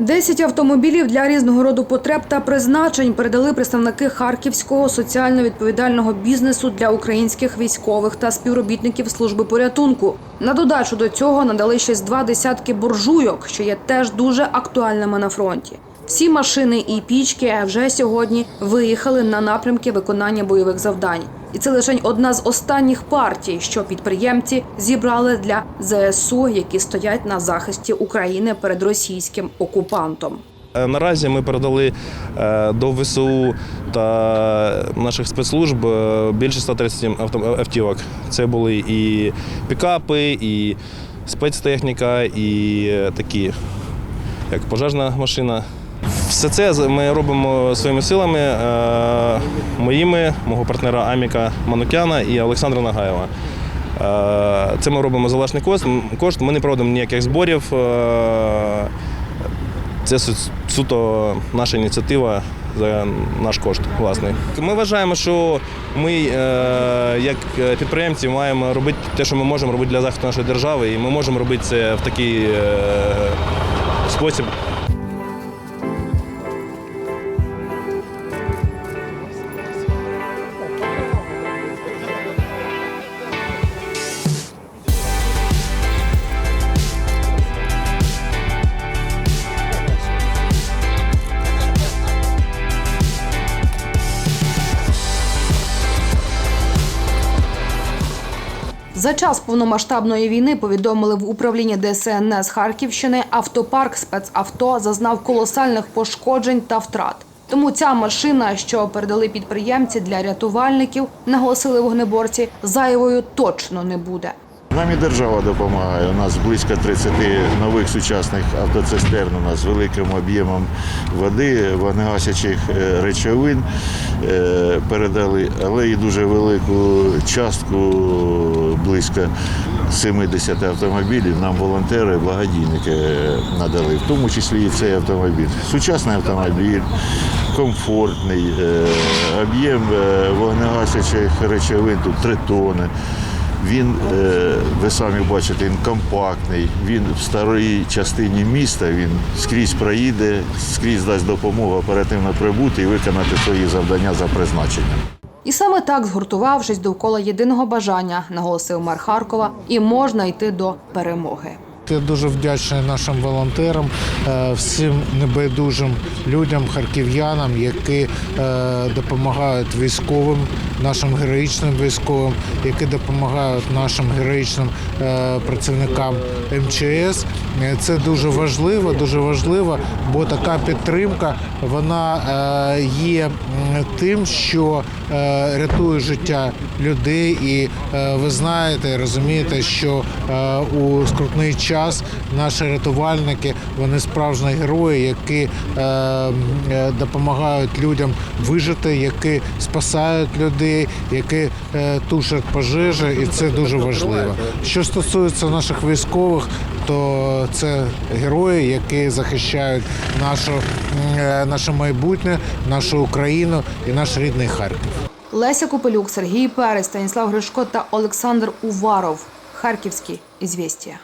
Десять автомобілів для різного роду потреб та призначень передали представники харківського соціально відповідального бізнесу для українських військових та співробітників служби порятунку. На додачу до цього надали ще з два десятки буржуйок, що є теж дуже актуальними на фронті. Всі машини і пічки вже сьогодні виїхали на напрямки виконання бойових завдань. І це лише одна з останніх партій, що підприємці зібрали для ЗСУ, які стоять на захисті України перед російським окупантом. Е, Наразі ми передали е, до ВСУ та наших спецслужб е, більше 130 авто- автівок. Це були і пікапи, і спецтехніка, і такі, як пожежна машина. Все це ми робимо своїми силами, е, моїми, мого партнера Аміка Манукяна і Олександра Нагаєва. Е, Це ми робимо за власний кошт. Ми не проводимо ніяких зборів. е, це суто наша ініціатива за наш кошт власний. Ми вважаємо, що ми, як підприємці, маємо робити те, що ми можемо робити для захисту нашої держави, і ми можемо робити це в такий спосіб. За час повномасштабної війни повідомили в управлінні ДСНС Харківщини, автопарк спецавто зазнав колосальних пошкоджень та втрат. Тому ця машина, що передали підприємці для рятувальників, наголосили вогнеборці, зайвою точно не буде. Нам і держава допомагає. У нас близько 30 нових сучасних автоцистерн у нас з великим об'ємом води, вогнегасячих е, речовин е, передали, але і дуже велику частку, близько 70 автомобілів, нам волонтери, благодійники е, надали, в тому числі і цей автомобіль. Сучасний автомобіль, комфортний, е, об'єм е, вогнегасячих речовин тут 3 тони. Він, ви самі бачите, він компактний. Він в старій частині міста, він скрізь проїде, скрізь дасть допомогу оперативно прибути і виконати свої завдання за призначенням. І саме так, згуртувавшись довкола єдиного бажання, наголосив мер Харкова, і можна йти до перемоги. Я дуже вдячний нашим волонтерам, е, всім небайдужим людям, харків'янам, які е, допомагають військовим, нашим героїчним військовим, які допомагають нашим героїчним е, працівникам МЧС. Це дуже важливо, дуже важливо, бо така підтримка вона е, є тим, що е, рятує життя людей. І ви знаєте, розумієте, що у скрутний час наші рятувальники вони справжні герої, які допомагають людям вижити, які спасають людей, які е, тушать пожежі, і це дуже важливо. Що стосується наших військових, то це герої, які захищають нашу, е, наше майбутнє, нашу Україну і наш рідний Харків. Леся Копелюк, Сергій Перець, Станіслав Гришко та Олександр Уваров. Харківські ізвістія.